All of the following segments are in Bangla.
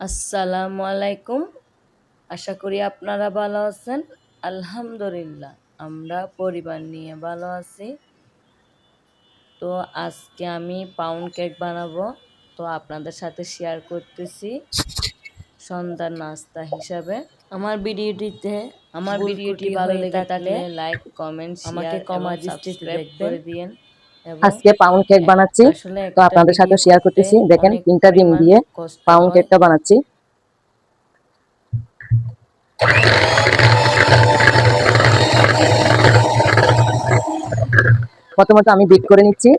আসসালামু আলাইকুম আশা করি আপনারা ভালো আছেন। আলহামদুলিল্লাহ আমরা পরিবার নিয়ে ভালো আছি। তো আজকে আমি পাউন্ড কেক বানাবো। তো আপনাদের সাথে শেয়ার করতেছি সন্ধ্যার নাস্তা হিসাবে। আমার ভিডিওটিতে আমার ভিডিওটি ভালো লেগে থাকলে লাইক কমেন্ট আমাকে কমা দৃষ্টিতে করে দিয়েন। আজকে পাউন্ড কেক বানাচ্ছি। তো আপনাদের সাথে শেয়ার করতেছি। দেখেন তিনটা ডিম দিয়ে পাউন্ড কেকটা বানাচ্ছি। প্রথমত আমি বিট করে নিচ্ছি।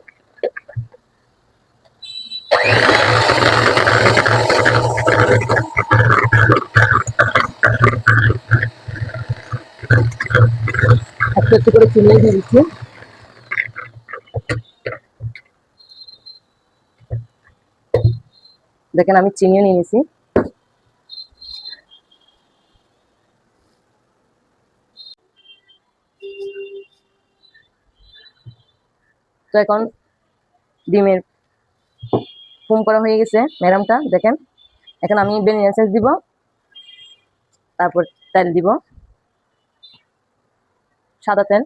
একটু একটু করে চিনি দিয়ে দিচ্ছি। দেখেন আমি চিনিও নিয়ে নিয়েছি তো এখন ডিমের ফোম করা হয়ে গেছে ম্যাডামটা, দেখেন। এখন আমি ভ্যানিলা দিব, তারপর তেল দিব। সাদা তেল।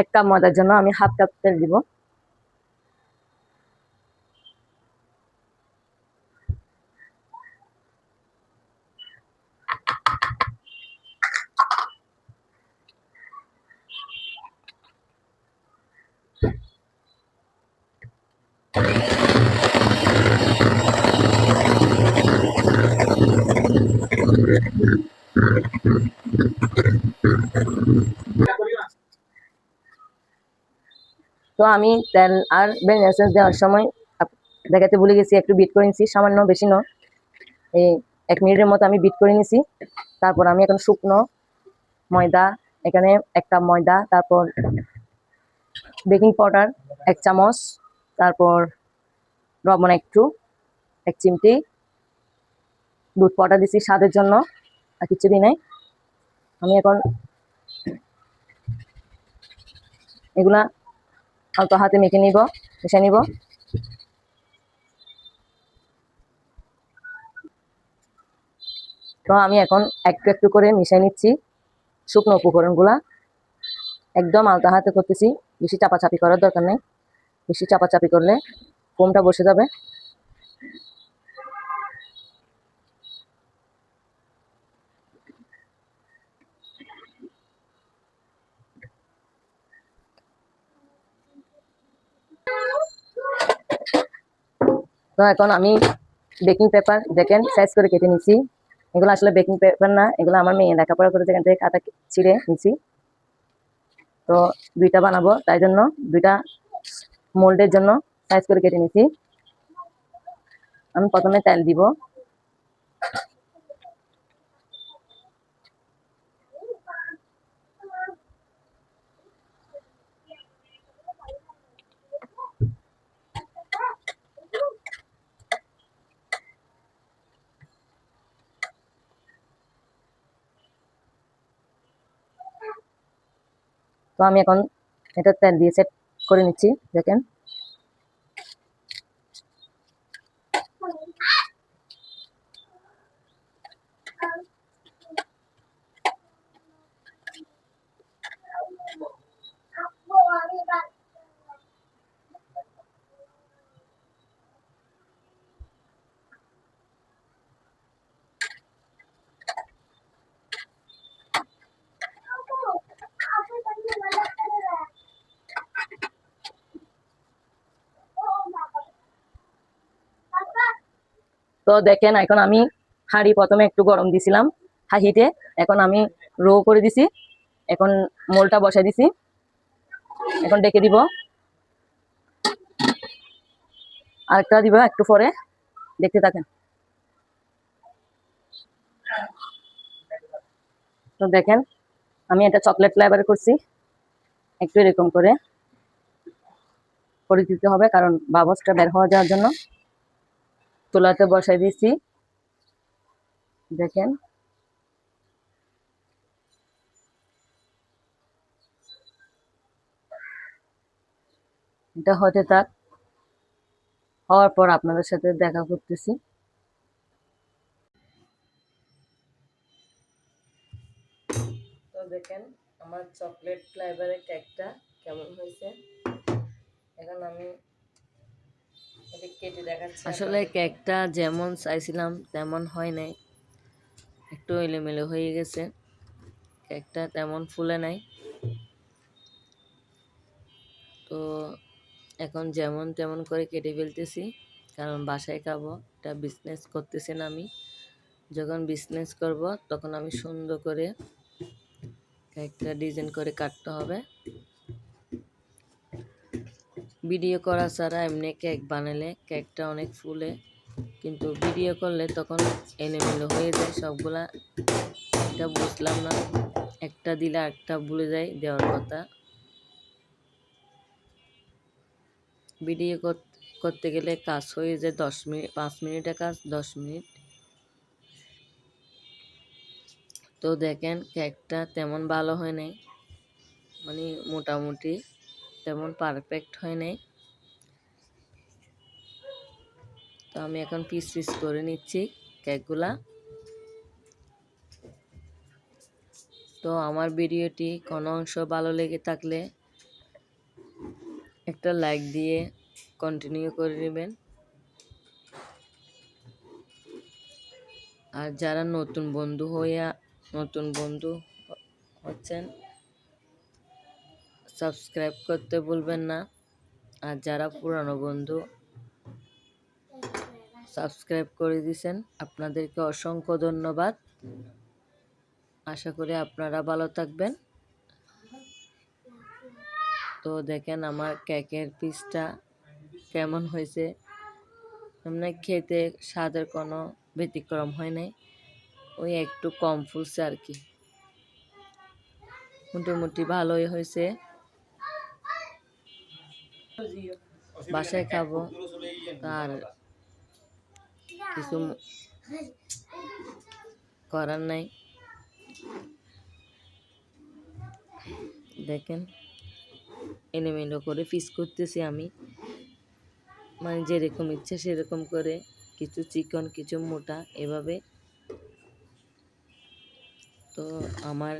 এক কাপ ময়দার জন্য আমি হাফ কাপ তেল দিব। তো আমি তেল আর ভ্যানিলা এসেন্স দেওয়ার সময় দেখাতে ভুলে গেছি, একটু বিট করে নিছি, সামান্য বেশি নয়। এই এক মিনিটের মতো আমি বিট করে নিছি। তারপর আমি এখন শুকনো ময়দা, এখানে এক কাপ ময়দা, তারপর বেকিং পাউডার এক চামচ, তারপর লবণ একটু, এক চিমটি। দুধ পাউডার দিছি স্বাদের জন্য, আর কিছু দিই নাই। আমি এখন এগুলা অল্প হাতে মেখে নিব মিশে নিব। তো আমি এখন একটু একটু করে মিশিয়ে নিচ্ছি শুকনো উপকরণগুলা। একদম আলতা হাতে করতেছি, বেশি চাপাচাপি করার দরকার নেই। বেশি চাপাচাপি করলে ফোমটা বসে যাবে। তো এখন আমি বেকিং পেপার দেখেন সাইজ করে কেটে নিছি। এগুলো আসলে বেকিং পেপার না, এগুলো আমার মেয়ে লেখাপড়া করে যেখান থেকে কাটা ছিঁড়ে নিছি। তো দুইটা বানাবো, তাই জন্য দুইটা মোল্ডের জন্য সাইজ করে কেটে নিছি। আমি প্রথমে তেল দিব। তো আমি এখন এটা দিয়ে সেট করে নিচ্ছি দেখেন। তো দেখেন, এখন আমি হাঁড়ি প্রথমে একটু গরম দিছিলাম হাই হিটে এখন আমি রো করে দিছি, এখন মোলটা বসাই দিছি। এখন ডেকে দিব। আরেকটা দিব একটু পরে, দেখতে থাকেন। তো দেখেন, আমি এটা চকলেট ফ্লেভার করছি, একটু এরকম করে। করে দিতে হবে, কারণ বাবসটা বের হওয়া যাওয়ার জন্য। চুলাতে বসাই দিয়েছি দেখেন। এটা হতে থাক। হওয়ার পর আপনাদের সাথে দেখা করতেছি। তো দেখেন, আমার চকলেট ফ্লেভারের কেকটা কেমন হয়েছে এখন আমি এটা কেটে দেখাচ্ছি আসলে কেকটা যেমন চাইছিলাম তেমন হয় নাই। একটু এলোমেলো হয়ে গেছে। কেকটা তেমন ফুলে নাই। তো এখন যেমন তেমন করে কেটে ফেলতেছি কারণ বাসায় খাব এটা বিজনেস করতেছি না আমি। যখন বিজনেস করব তখন আমি সুন্দর করে কেকটা ডিজাইন করে কাটতে হবে। ভিডিও করা ছাড়া এমনি কেক বানালে কেকটা অনেক ফুলে। কিন্তু ভিডিও করলে তখন এলোমেলো হয়ে যায় সবগুলা। এটা বুঝলাম না। একটা দিলে একটা ভুলে যায় দেওয়ার কথা। ভিডিও করতে গেলে কাজ হয়ে যায় দশ মিনিট পাঁচ মিনিটের কাজ, দশ মিনিট। তো দেখেন কেকটা তেমন ভালো হয় নাই। মানে মোটামুটি তেমন পারফেক্ট হয় নাই। তো আমি এখন পিস পিস করে নিচ্ছি কেকগুলা তো আমার ভিডিওটি কোনো অংশ ভালো লেগে থাকলে একটা লাইক দিয়ে কন্টিনিউ করে নেবেন। আর যারা নতুন বন্ধু হইয়া, নতুন বন্ধু হচ্ছেন সাবস্ক্রাইব করতে ভুলবেন না। আর যারা পুরানো বন্ধু, সাবস্ক্রাইব করে দিয়েছেন, আপনাদেরকে অসংখ্য ধন্যবাদ। আশা করি আপনারা ভালো থাকবেন। তো দেখেন আমার কেকের পিসটা কেমন হয়েছে। এমনি খেতে স্বাদের কোনো ব্যতিক্রম হয় নাই। ওই একটু কম ফুলছে আর কি। মোটামুটি ভালোই হয়েছে। বাসায় খাব। আর কিছু করার নাই। দেখেন এলোমেলো করে পিস করতেছি আমি। মানে যেরকম ইচ্ছে সেরকম করে কিছু চিকন কিছু মোটা এভাবে। তো আমার